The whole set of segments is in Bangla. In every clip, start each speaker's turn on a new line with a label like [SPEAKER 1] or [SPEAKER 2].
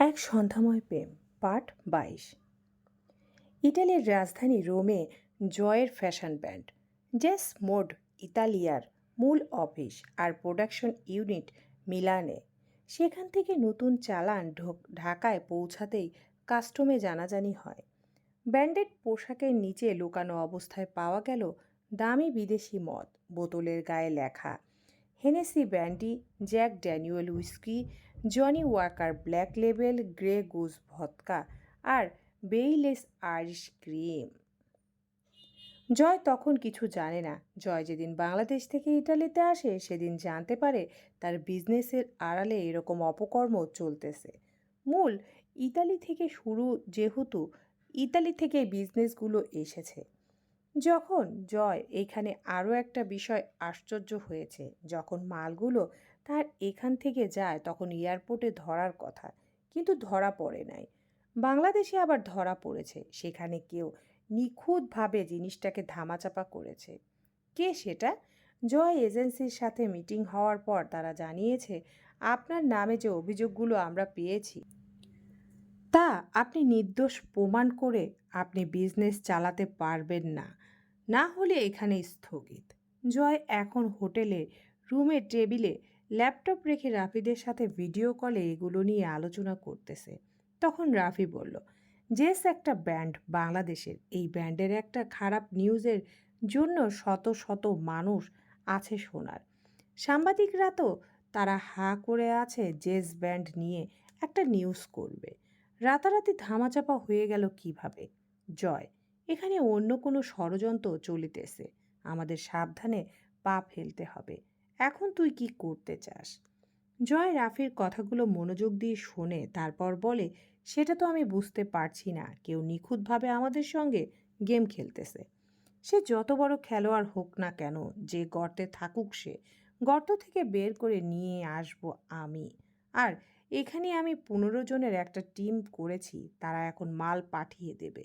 [SPEAKER 1] এক সন্ধ্যাময় প্রেম, পার্ট বাইশ। ইটালির রাজধানী রোমে জয়ের ফ্যাশন ব্র্যান্ড জেস মোড ইতালিয়ার মূল অফিস আর প্রোডাকশন ইউনিট মিলানে। সেখান থেকে নতুন চালান ঢোক- ঢাকায় পৌঁছাতেই কাস্টমে জানাজানি হয়। ব্র্যান্ডেড পোশাকের নিচে লুকানো অবস্থায় পাওয়া গেল দামি বিদেশি মদ, বোতলের গায়ে লেখা। Hennessy brandy Jack Daniel whisky Johnnie Walker Black Label Grey Goose vodka আর বেইলেস আইরিশ ক্রিম জয় তখন কিছু জানে না। জয় যেদিন বাংলাদেশ থেকে ইটালিতে আসে, সেদিন জানতে পারে তার বিজনেসের আড়ালে এরকম অপকর্ম চলতেছে। মূল, ইতালি থেকে শুরু যেহেতু ইতালি থেকে বিজনেসগুলো এসেছে। যখন জয় এখানে আরও একটা বিষয় আশ্চর্য হয়েছে, যখন মালগুলো তার এখান থেকে যায় তখন এয়ারপোর্টে ধরার কথা। কিন্তু ধরা পড়ে নাই। বাংলাদেশে আবার ধরা পড়েছে। সেখানে কেউ নিখুঁতভাবে জিনিসটাকে ধামাচাপা করেছে। কে সেটা? জয় এজেন্সির সাথে মিটিং হওয়ার পর তারা জানিয়েছে, আপনার নামে যে অভিযোগগুলো আমরা পেয়েছি, তা আপনি নির্দোষ প্রমাণ করে আপনি বিজনেস চালাতে পারবেন না। না হলে এখানে স্থগিত। জয় এখন হোটেলে রুমের টেবিলে ল্যাপটপ রেখে রাফিদের সাথে ভিডিও কলে এগুলো নিয়ে আলোচনা করতেছে। তখন রাফি বলল, জেস একটা ব্যান্ড বাংলাদেশের। এই ব্যান্ডের একটা খারাপ নিউজের জন্য শত শত মানুষ আছে শোনার। সাংবাদিকরা তো, তারা হা করে আছে জেস ব্যান্ড নিয়ে একটা নিউজ করবে। রাতারাতি ধামাচাপা হয়ে গেল কীভাবে? জয়, এখানে অন্য কোনো ষড়যন্ত্র চলিতেছে। আমাদের সাবধানে পা ফেলতে হবে। এখন তুই কি করতে চাস? জয় রাফির কথাগুলো মনোযোগ দিয়ে শোনে, তারপর বলে, সেটা তো আমি বুঝতে পারছি না। কেউ নিখুঁতভাবে আমাদের সঙ্গে গেম খেলতেছে। সে যত বড় খেলোয়াড় হোক না কেন, যে গর্তে থাকুক সে, গর্ত থেকে বের করে নিয়ে আসব আমি। আর এখানে আমি পনেরো জনের একটা টিম করেছি, তারা এখন মাল পাঠিয়ে দেবে।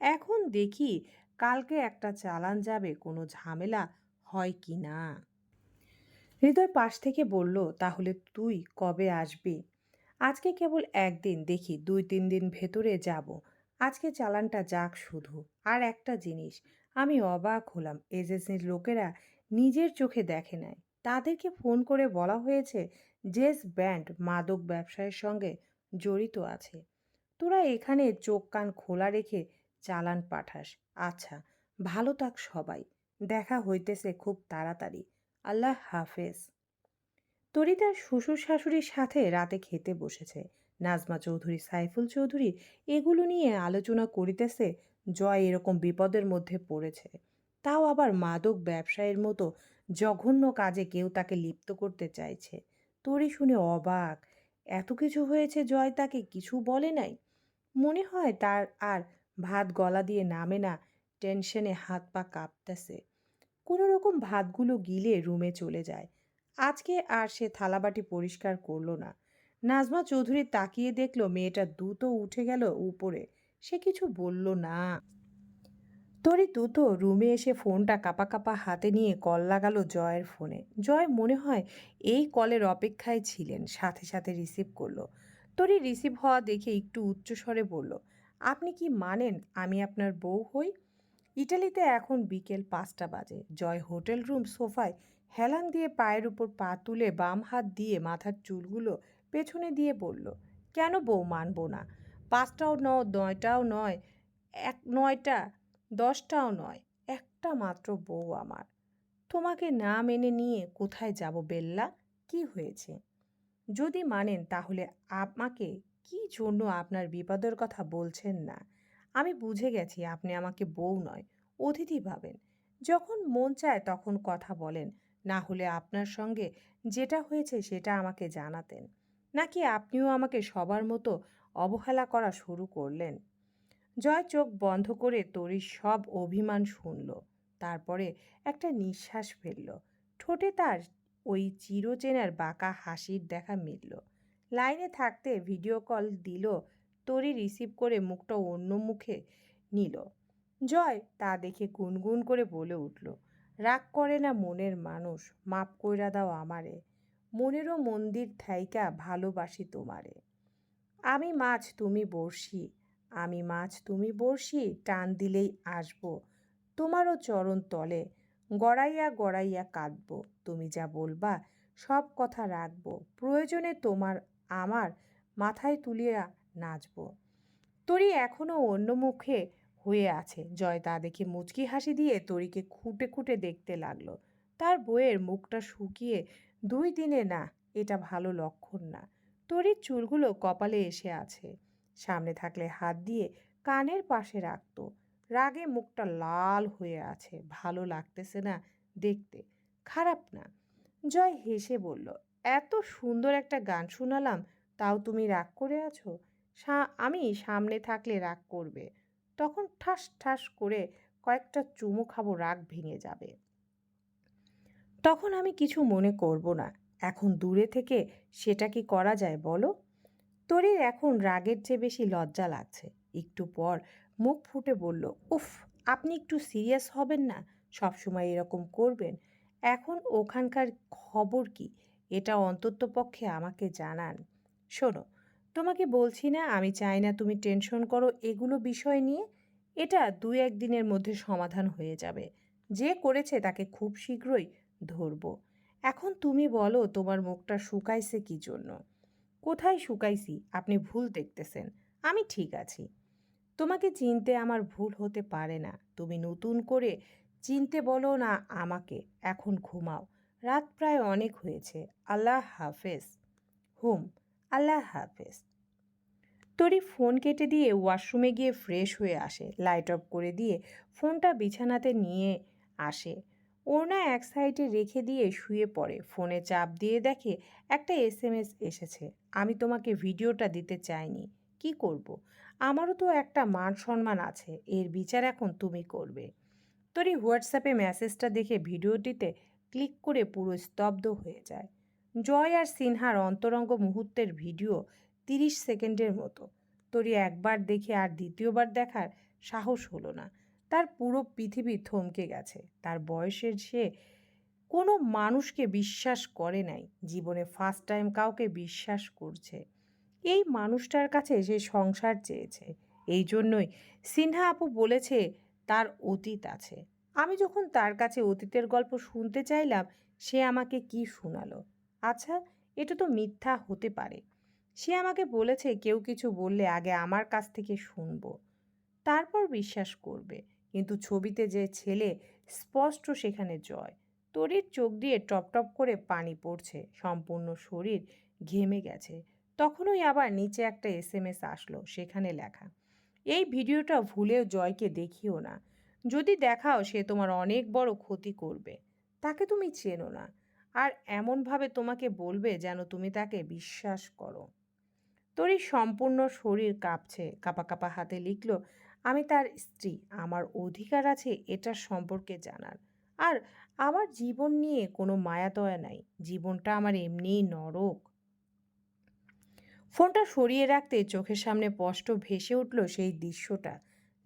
[SPEAKER 1] এখন দেখি কালকে একটা চালান যাবে, কোনো ঝামেলা হয় কি না? হৃদয় পাশ থেকে বলল, তাহলে তুই কবে আসবি? আজকে কেবল একদিন, দেখি, দুই, তিন দিন ভেতরে যাব। আজকে চালানটা যাক শুধু। আর একটা জিনিস, আমি অবাক হলাম, এজেন্সির লোকেরা নিজের চোখে দেখে নাই। তাদেরকে ফোন করে বলা হয়েছে, জেস ব্যান্ড, মাদক ব্যবসায়ের সঙ্গে জড়িত আছে। তোরা এখানে চোখ কান খোলা রেখে চালান পাঠাস। আচ্ছা ভালো থাক সবাই। দেখা হইতেছে খুব তাড়াতাড়ি। আল্লাহ হাফেজ। তরি তার শ্বশুর শাশুড়ির সাথে রাতে খেতে বসেছে। নাজমা চৌধুরী, সাইফুল চৌধুরী এগুলো নিয়ে আলোচনা করিতেছে, জয় এরকম বিপদের মধ্যে পড়েছে। তাও আবার মাদক ব্যবসায়ের মতো জঘন্য কাজে কেউ তাকে লিপ্ত করতে চাইছে। তরি শুনে অবাক, এত কিছু হয়েছে জয় তাকে কিছু বলে নাই? মনে হয় তার আর ভাত গলা দিয়ে নামে না, টেনশনে হাত পা কাঁপতেছে। কোনো রকম ভাতগুলো গিলে রুমে চলে যায়। আজকে আর সে থালাবাটি পরিষ্কার করল না। নাজমা চৌধুরী তাকিয়ে দেখল মেয়েটা দ্রুত উঠে গেল উপরে। সে কিছু বলল না। তরি দ্রুত রুমে এসে ফোনটা কাপা কাপা হাতে নিয়ে কল লাগালো জয়ের ফোনে। জয় মনে হয় এই কলের অপেক্ষায় ছিলেন, সাথে সাথে রিসিভ করল। তরি রিসিভ হওয়া দেখে একটু উচ্চস্বরে বলল, আপনি কি মানেন আমি আপনার বউ হই? ইটালিতে এখন বিকেল পাঁচটা বাজে। জয় হোটেল রুম সোফায় হেলান দিয়ে পায়ের উপর পা তুলে বাম হাত দিয়ে মাথার চুলগুলো পেছনে দিয়ে বলল, কেন বউ মানব না? পাঁচটাও নয়, নয়টাও নয়, এক নয়টা, দশটাও নয়, একটা মাত্র বউ আমার। তোমাকে না মেনে নিয়ে কোথায় যাব বেল্লা? কি হয়েছে? যদি মানেন তাহলে আমাকে কি জন্য আপনার বিপদের কথা বলছেন না? আমি বুঝে গেছি আপনি আমাকে বউ নয়, অতিথি ভাবেন। যখন মন চায় তখন কথা বলেন, না হলে আপনার সঙ্গে যেটা হয়েছে সেটা আমাকে জানাতেন। নাকি আপনিও আমাকে সবার মতো অবহেলা করা শুরু করলেন? জয় চোখ বন্ধ করে তরির সব অভিমান শুনল, তারপরে একটা নিঃশ্বাস ফেলল। ঠোঁটে তার ওই চিরচেনার বাঁকা হাসির দেখা মিলল। লাইনে থাকতে ভিডিও কল দিল তরি রিসিভ করে মুখটা অন্য মুখে নিল। জয় তা দেখে গুনগুন করে বলে উঠল, রাগ করে না মনের মানুষ, মাপ কইরা দাও আমারে। মনেরও মন্দির থাইকা ভালোবাসি তোমারে। আমি মাছ তুমি বড়শি, আমি মাছ তুমি বড়শি, টান দিলেই আসব। তোমারও চরণ তলে, গড়াইয়া গড়াইয়া কাঁদব। তুমি যা বলবা, সব কথা রাখব। প্রয়োজনে তোমার, আমার মাথায় তুলিয়া নাচব। তরি এখনও অন্য মুখে হয়ে আছে। জয় তা দেখে মুচকি হাসি দিয়ে তরিকে খুঁটে খুঁটে দেখতে লাগল। তার বইয়ের মুখটা শুকিয়ে দুই দিনে না, এটা ভালো লক্ষণ না। তরির চুলগুলো কপালে এসে আছে। সামনে থাকলে হাত দিয়ে কানের পাশে রাখতো। রাগে মুখটা লাল হয়ে আছে। ভালো লাগতেছে না দেখতে। খারাপ না। জয় হেসে বলল, এত সুন্দর একটা গান শোনালাম, তাও তুমি রাগ করে আছো? আমি সামনে থাকলে রাগ করবে। তখন ঠাস ঠাস করে কয়েকটা চুমু খাব, রাগ ভেঙে যাবে। তখন আমি কিছু মনে করব না। এখন দূরে থেকে সেটা কি করা যায় বলো? তরির এখন রাগের চেয়ে বেশি লজ্জা লাগছে। একটু পর মুখ ফুটে বলল, উফ, আপনি একটু সিরিয়াস হবেন না? সবসময় এরকম করবেন। এখন ওখানকার খবর কি? এটা অন্তত পক্ষে আমাকে জানান। শোনো তোমাকে বলছি না, আমি চাই না তুমি টেনশন করো, এগুলো বিষয় নিয়ে এটা দু একদিনের মধ্যে সমাধান হয়ে যাবে। যে করেছে তাকে খুব শীঘ্রই ধরবো। এখন তুমি বলো তোমার মুখটা শুকাইছে কি জন্য? কোথায় শুকাইছি? আপনি ভুল দেখতেছেন। আমি ঠিক আছি। তোমাকে চিনতে আমার ভুল হতে পারে না। তুমি নতুন করে চিনতে বলো না আমাকে। এখন ঘুমাও। রাত প্রায় অনেক হয়েছে। আল্লাহ হাফেজ। হুম, আল্লাহ হাফেজ। তরি ফোন কেটে দিয়ে ওয়াশরুমে গিয়ে ফ্রেশ হয়ে আসে। লাইট অফ করে দিয়ে ফোনটা বিছানাতে নিয়ে আসে। ওড়না এক সাইডে রেখে দিয়ে শুয়ে পড়ে। ফোনে চাপ দিয়ে দেখে একটা এস এম এস এসেছে। আমি তোমাকে ভিডিওটা দিতে চাইনি। কি করব। আমারও তো একটা মান সম্মান আছে। এর বিচার এখন তুমি করবে। তোরই হোয়াটসঅ্যাপে মেসেজটা দেখে ভিডিওটিতে ক্লিক করে পুরো স্তব্ধ হয়ে যায়। জয় আর সিনহার অন্তরঙ্গ মুহূর্তের ভিডিও তিরিশ সেকেন্ডের মতো। তোরই একবার দেখে আর দ্বিতীয়বার দেখার সাহস হলো না। তার পুরো পৃথিবী থমকে গেছে। তার বয়সের সে কোনো মানুষকে বিশ্বাস করে নাই। জীবনে ফার্স্ট টাইম কাউকে বিশ্বাস করছে। এই মানুষটার কাছে সে সংসার চেয়েছে। এই জন্যই সিনহা আপু বলেছে, তার অতীত আছে। আমি যখন তার কাছে অতীতের গল্প শুনতে চাইলাম, সে আমাকে কি শোনালো? আচ্ছা এটা তো মিথ্যা হতে পারে। সে আমাকে বলেছে, কেউ কিছু বললে আগে আমার কাছ থেকে শুনব। তারপর বিশ্বাস করবে। কিন্তু ছবিতে যে ছেলে স্পষ্ট সেখানে জয়। তরির চোখ দিয়ে টপ টপ করে পানি পড়ছে, সম্পূর্ণ শরীর ঘেমে গেছে। তখনই আবার নিচে একটা এস এম এস আসলো, সেখানে লেখা, এই ভিডিওটা ভুলেও জয়কে দেখিও না। যদি দেখাও, সে তোমার অনেক বড় ক্ষতি করবে। তাকে তুমি চেনো না। আর এমনভাবে তোমাকে বলবে যেন তুমি তাকে বিশ্বাস করো। তোরই সম্পূর্ণ শরীর কাঁপছে। কাপা কাপা হাতে লিখল, আমি তার স্ত্রী। আমার অধিকার আছে এটার সম্পর্কে জানার। আর আমার জীবন নিয়ে কোনো মায়াদয়া নাই। জীবনটা আমার এমনিই নরক। ফোনটা সরিয়ে রাখতে চোখের সামনে স্পষ্ট ভেসে উঠল সেই দৃশ্যটা।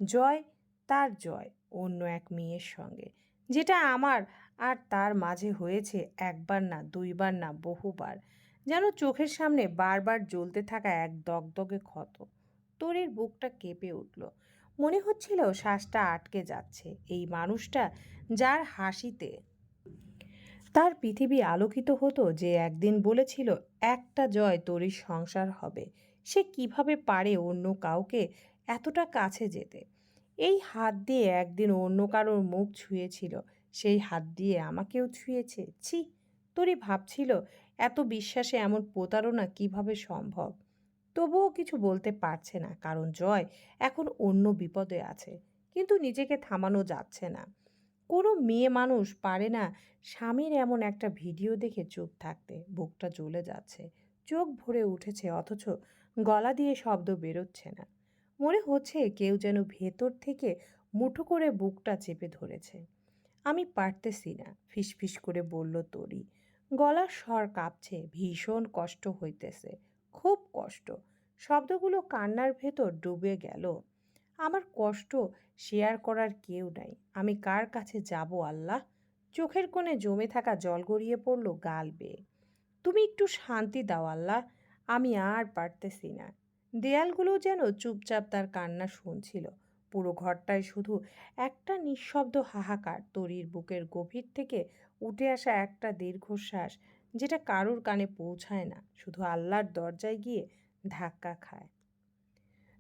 [SPEAKER 1] জয়, তার জয়, অন্য এক মেয়ের সঙ্গে। যেটা আমার আর তার মাঝে হয়েছে একবার না দুইবার না বহুবার। যেন চোখের সামনে বারবার জ্বলতে থাকা এক দগদগে ক্ষত। তোরের বুকটা কেঁপে উঠল। মনে হচ্ছিল শ্বাসটা আটকে যাচ্ছে। এই মানুষটা যার হাসিতে তার পৃথিবী আলোকিত হতো যে একদিন বলেছিল, একটা জয় তোরই সংসার হবে। সে কীভাবে পারে অন্য কাউকে এতটা কাছে যেতে? এই হাত দিয়ে একদিন অন্য কারোর মুখ ছুঁয়েছিল। সেই হাত দিয়ে আমাকেও ছুঁয়েছে। ছি তোরই ভাবছিল এত বিশ্বাসে এমন প্রতারণা কীভাবে সম্ভব? তবুও কিছু বলতে পারছে না, কারণ জয় এখন অন্য বিপদে আছে, কিন্তু নিজেকে থামানো যাচ্ছে না। কোনো মেয়ে মানুষ পারে না স্বামীর এমন একটা ভিডিও দেখে চুপ থাকতে, বুকটা জ্বলে যাচ্ছে, চোখ ভরে উঠেছে, অথচ গলা দিয়ে শব্দ বেরোচ্ছে না। মনে হচ্ছে কেউ যেন ভেতর থেকে মুঠো করে বুকটা চেপে ধরেছে। আমি পারতেছি না, ফিসফিস করে বলল, তরি গলার স্বর কাঁপছে, ভীষণ কষ্ট হইতেছে, খুব কষ্ট। শব্দগুলো কান্নার ভেতর ডুবে গেল। আমার কষ্ট শেয়ার করার কেউ নাই। আমি কার কাছে যাব আল্লাহ? চোখের কোণে জমে থাকা জল গড়িয়ে পড়ল গাল বেয়ে। তুমি একটু শান্তি দাও আল্লাহ, আমি আর পারতেছি না। দেয়ালগুলো যেন চুপচাপ তার কান্না শুনছিল। পুরো ঘরটায় শুধু একটা নিঃশব্দ হাহাকার। তরির বুকের গভীর থেকে উঠে আসা একটা দীর্ঘশ্বাস যেটা কারুর কানে পৌঁছায় না, শুধু আল্লাহর দরজায় গিয়ে ধাক্কা খায়।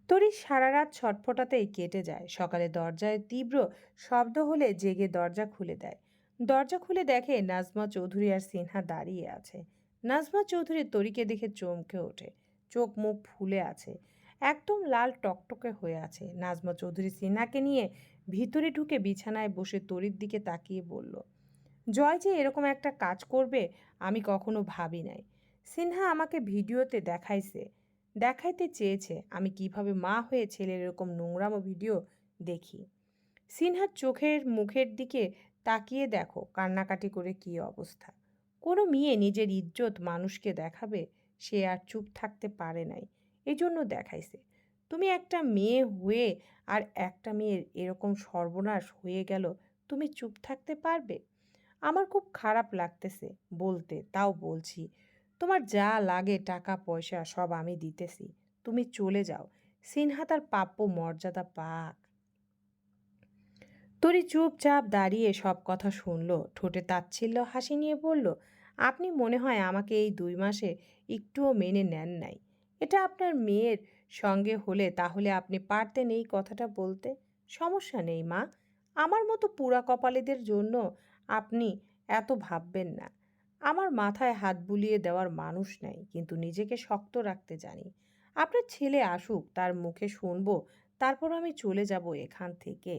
[SPEAKER 1] তরি সারা রাত ছটফটাতেই কেটে যায়। সকালে দরজায় তীব্র শব্দ হলে জেগে দরজা খুলে দেয়। দরজা খুলে দেখে নাজমা চৌধুরী আর সিনহা দাঁড়িয়ে আছে। নাজমা চৌধুরী তরিকে দেখে চমকে ওঠে। চোখ মুখ ফুলে আছে। একদম লাল টকটকে হয়ে আছে। নাজমা চৌধুরী সিনহাকে নিয়ে ভিতরে ঢুকে বিছানায় বসে তরির দিকে তাকিয়ে বলল জয় যে এরকম একটা কাজ করবে, আমি কখনো ভাবি নাই। সিনহা আমাকে ভিডিওতে দেখাইছে। দেখাইতে চেয়েছে, আমি কীভাবে মা হয়ে ছেলের এরকম নোংরামো ভিডিও দেখি। সিনহার চোখের মুখের দিকে তাকিয়ে দেখো, কান্নাকাটি করে কী অবস্থা। কোনো মেয়ে নিজের ইজ্জত মানুষকে দেখাবে, সে আর চুপ থাকতে পারে নাই। এজন্য দেখাইছে, তুমি একটা মেয়ে হয়ে আর একটা মেয়ের এরকম সর্বনাশ হয়ে গেল, তুমি চুপ থাকতে পারবে? আমার খুব খারাপ লাগতেছে বলতে, তাও বলছি, তোমার যা লাগে টাকা, পয়সা, সব আমি দিতেছি, তুমি চলে যাও, সিনহা তার প্রাপ্য মর্যাদা পাক। তরি চুপচাপ দাঁড়িয়ে সব কথা শুনল, ঠোঁটে তাচ্ছিল্য হাসি নিয়ে বলল, আপনি মনে হয় আমাকে এই দুই মাসে একটুও মেনে নেন নাই। এটা আপনার মেয়ের সঙ্গে হলে তাহলে আপনি পারতেন এই কথাটা বলতে? সমস্যা নেই মা। আমার মতো পুরা কপালীদের জন্য আপনি এত ভাববেন না। আমার মাথায় হাত বুলিয়ে দেওয়ার মানুষ নাই, কিন্তু নিজেকে শক্ত রাখতে জানি। আপনার ছেলে আসুক, তার মুখে শুনব, তারপর আমি চলে যাব এখান থেকে।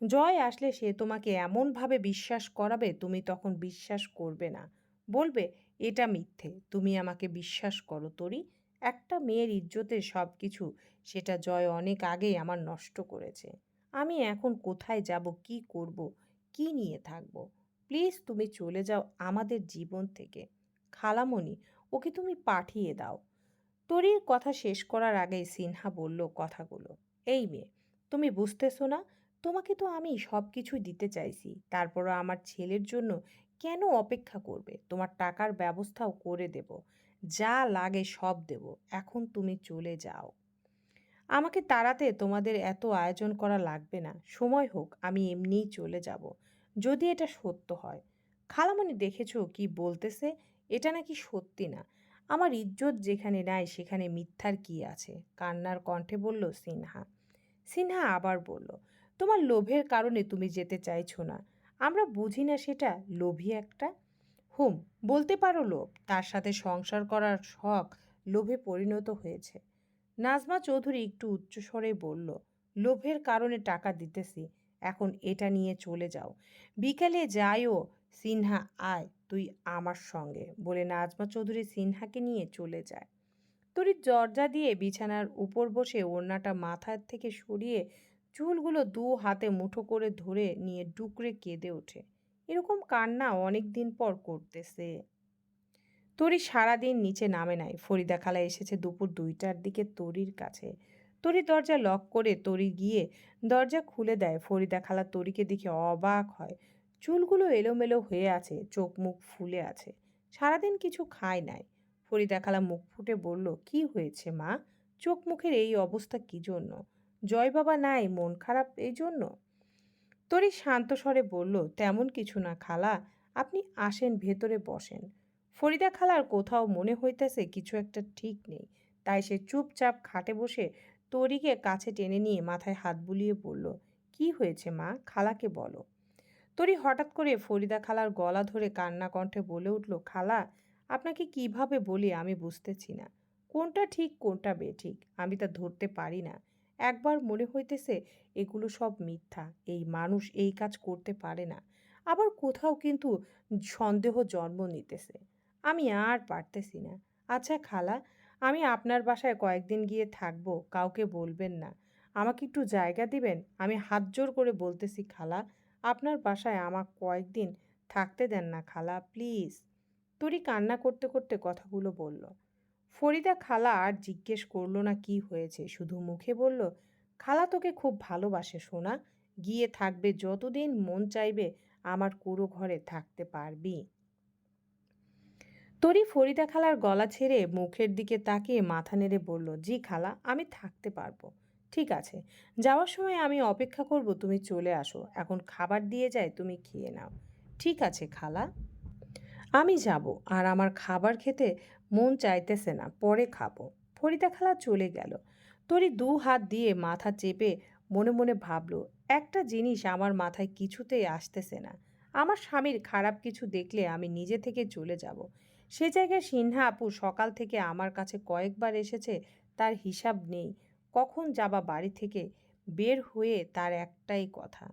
[SPEAKER 1] জয় আসলে সে তোমাকে এমনভাবে বিশ্বাস করাবে, তুমি তখন বিশ্বাস করবে না। বলবে, এটা মিথ্যে, তুমি আমাকে বিশ্বাস করো তরি। একটা মেয়ের ইজ্জতের সব কিছু সেটা জয় অনেক আগেই আমার নষ্ট করেছে। আমি এখন কোথায় যাব, কি করব? কি নিয়ে থাকব? প্লিজ তুমি চলে যাও আমাদের জীবন থেকে। খালামণি, ওকে তুমি পাঠিয়ে দাও। তরির কথা শেষ করার আগেই সিনহা বলল কথাগুলো। এই মেয়ে, তুমি বুঝতেছো না? তোমাকে তো আমি সব কিছুই দিতে চাইছি। তারপরও আমার ছেলের জন্য কেন অপেক্ষা করবে? তোমার টাকার ব্যবস্থাও করে দেব। যা লাগে সব দেব। এখন তুমি চলে যাও। আমাকে তাড়াতে তোমাদের এত আয়োজন করা লাগবে না। সময় হোক, আমি এমনিই চলে যাব। যদি এটা সত্য হয়। খালামণি দেখেছ কি বলতেছে? এটা নাকি সত্যি না। আমার ইজ্জত যেখানে নাই, সেখানে মিথ্যার কি আছে? কান্নার কণ্ঠে বলল, সিনহা। সিনহা আবার বলল, তোমার লোভের কারণে তুমি যেতে চাইছো না। আমরা বুঝি না সেটা লোভী একটা। হুম, বলতে পারো লোভ। তার সাথে সংসার করার শখ লোভে পরিণত হয়েছে। নাজমা চৌধুরী একটু উচ্চস্বরে বলল, লোভের কারণে টাকা দিতেছি, এখন এটা নিয়ে চলে যাও। বিকেলে যাইও, সিনহা আয়, তুই আমার সঙ্গে, বলে নাজমা চৌধুরী সিনহাকে নিয়ে চলে যায়। তরি দরজা দিয়ে বিছানার উপর বসে ওড়নাটা মাথার থেকে সরিয়ে চুলগুলো দু হাতে মুঠো করে ধরে নিয়ে ডুকরে কেঁদে ওঠে। এরকম কান্না অনেক দিন পর করতেছে। তরি সারাদিন নিচে নামে নাই। ফরিদা খালা এসেছে দুপুর দুইটার দিকে তরির কাছে। তরি দরজা লক করে তরি গিয়ে দরজা খুলে দেয়। ফরিদা খালা তরিকে দেখে অবাক হয়। চুলগুলো এলোমেলো হয়ে আছে, চোখ মুখ ফুলে আছে। সারাদিন কিছু খায় নাই। ফরিদা খালা মুখ ফুটে বলল, কি হয়েছে মা? চোখ মুখের এই অবস্থা কি জন্য? জয় বাবা নাই, মন খারাপ এই জন্য? তরি শান্ত স্বরে বলল, তেমন কিছু না খালা। আপনি আসেন, ভেতরে বসেন। ফরিদা খালার কোথাও মনে হইতেছে কিছু একটা ঠিক নেই। তাই সে চুপচাপ খাটে বসে তরিকে কাছে টেনে নিয়ে মাথায় হাত বুলিয়ে বলল, কি হয়েছে মা? খালাকে বলো। তরি হঠাৎ করে ফরিদা খালার গলা ধরে কান্না কণ্ঠে বলে উঠল, খালা, আপনাকে কীভাবে বলি আমি বুঝতেছি না। কোনটা ঠিক, কোনটা বেঠিক? আমি তা ধরতে পারি না। একবার মনে হইতেছে এগুলো সব মিথ্যা। এই মানুষ এই কাজ করতে পারে না। আবার কোথাও কিন্তু সন্দেহ জন্ম নিতেছে। আমি আর পারতেছি না। আচ্ছা খালা, আমি আপনার বাসায় কয়েকদিন গিয়ে থাকব, কাউকে বলবেন না। আমাকে একটু জায়গা দিবেন? আমি হাত জোর করে বলতেছি, খালা, আপনার বাসায় আমার কয়েকদিন থাকতে দেন না খালা, প্লিজ। তরি কান্না করতে করতে কথাগুলো বলল। ফরিদা খালা আর জিজ্ঞেস করল না কি হয়েছে, শুধু মুখে বলল, খালা তোকে খুব ভালোবাসে সোনা, গিয়ে থাকবে যতদিন মন চাইবে, আমার কুড়ো ঘরে থাকতে পারবি। তরি ফরিদা খালার গলা ছেড়ে মুখের দিকে তাকিয়ে মাথা নেড়ে বলল, জি খালা, আমি থাকতে পারব। ঠিক আছে, যাওয়ার সময় আমি অপেক্ষা করব, তুমি চলে আসো। এখন খাবার দিয়ে যায়, তুমি খেয়ে নাও। ঠিক আছে খালা। আমি যাব, আর আমার খাবার খেতে মন চাইতেছে না, পরে খাব। ফরিদা খালা চলে গেল। তরি দু হাত দিয়ে মাথা চেপে মনে মনে ভাবলো, একটা জিনিস আমার মাথায় কিছুতেই আসতেছে না। আমার স্বামীর খারাপ কিছু দেখলে আমি নিজে থেকে চলে যাব। সে জায়গায় সিনহা আপু সকাল থেকে আমার কাছে কয়েকবার এসেছে, তার হিসাব নেই। কখন যাবা বাড়ি থেকে? বের হয়ে তার একটাই কথা,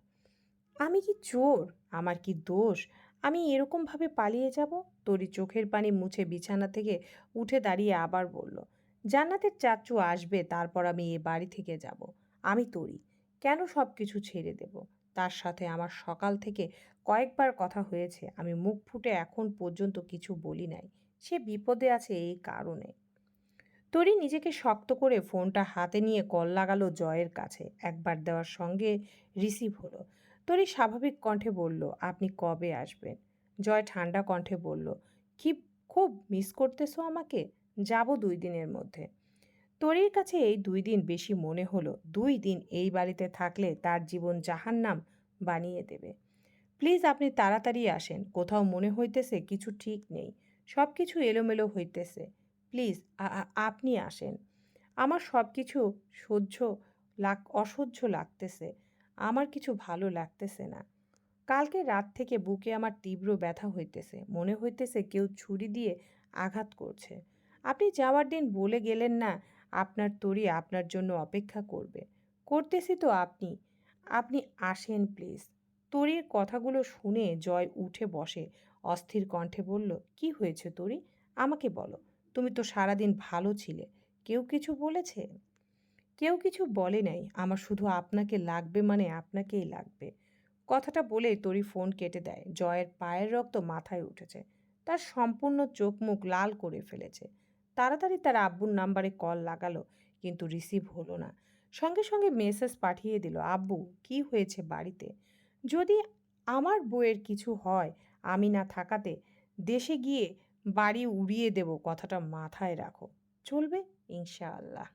[SPEAKER 1] আমি কি চোর? আমার কি দোষ? আমি এরকমভাবে পালিয়ে যাব? তরি চোখের পানি মুছে বিছানা থেকে উঠে দাঁড়িয়ে আবার বলল, জান্নাতের চাচু আসবে, তারপর আমি এ বাড়ি থেকে যাব। আমি তরি। কেন সব কিছু ছেড়ে দেব? তার সাথে আমার সকাল থেকে কয়েকবার কথা হয়েছে। আমি মুখ ফুটে এখন পর্যন্ত কিছু বলি নাই। সে বিপদে আছে এই কারণে। তরি নিজেকে শক্ত করে ফোনটা হাতে নিয়ে কল লাগালো জয়ের কাছে। একবার দেওয়ার সঙ্গে রিসিভ হলো। তরি স্বাভাবিক কণ্ঠে বলল, আপনি কবে আসবেন? জয় ঠান্ডা কণ্ঠে বলল, কি, খুব মিস করতেছো আমাকে? যাব দুই দিনের মধ্যে। তরির কাছে এই দুই দিন বেশি মনে হলো, দুই দিন এই বাড়িতে থাকলে তার জীবন জাহান্নাম বানিয়ে দেবে। প্লিজ আপনি তাড়াতাড়ি আসেন, কোথাও মনে হইতেছে কিছু ঠিক নেই সব কিছু এলোমেলো হইতেছে। প্লিজ আপনি আসেন। আমার সব কিছু সহ্য লাগ, অসহ্য লাগতেছে, আমার কিছু ভালো লাগতেছে না। কালকে রাত থেকে বুকে আমার তীব্র ব্যথা হইতেছে, মনে হইতেছে কেউ ছুরি দিয়ে আঘাত করছে। আপনি যাওয়ার দিন বলে গেলেন না আপনার তরি আপনার জন্য অপেক্ষা করবে। করতেছি তো আপনি। আপনি আসেন প্লিজ। তরির কথাগুলো শুনে জয় উঠে বসে। অস্থির কণ্ঠে বলল, কি হয়েছে তরি? আমাকে বলো। তুমি তো সারাদিন ভালো ছিলে। কেউ কিছু বলেছে? কেউ কিছু বলে নাই। আমার শুধু আপনাকে লাগবে মানে আপনাকেই লাগবে। কথাটা বলে তরি ফোন কেটে দেয়। জয়ের পায়ের রক্ত মাথায় উঠেছে। তার সম্পূর্ণ চোখ মুখ লাল করে ফেলেছে। তাড়াতাড়ি তার আব্বুর নাম্বারে কল লাগালো, কিন্তু রিসিভ হলো না। সঙ্গে সঙ্গে মেসেজ পাঠিয়ে দিল, আব্বু, কি হয়েছে বাড়িতে? যদি আমার বইয়ের কিছু হয় আমি না থাকাতে দেশে গিয়ে বাড়ি উড়িয়ে দেব, কথাটা মাথায় রাখো। চলবে ইনশাআল্লাহ।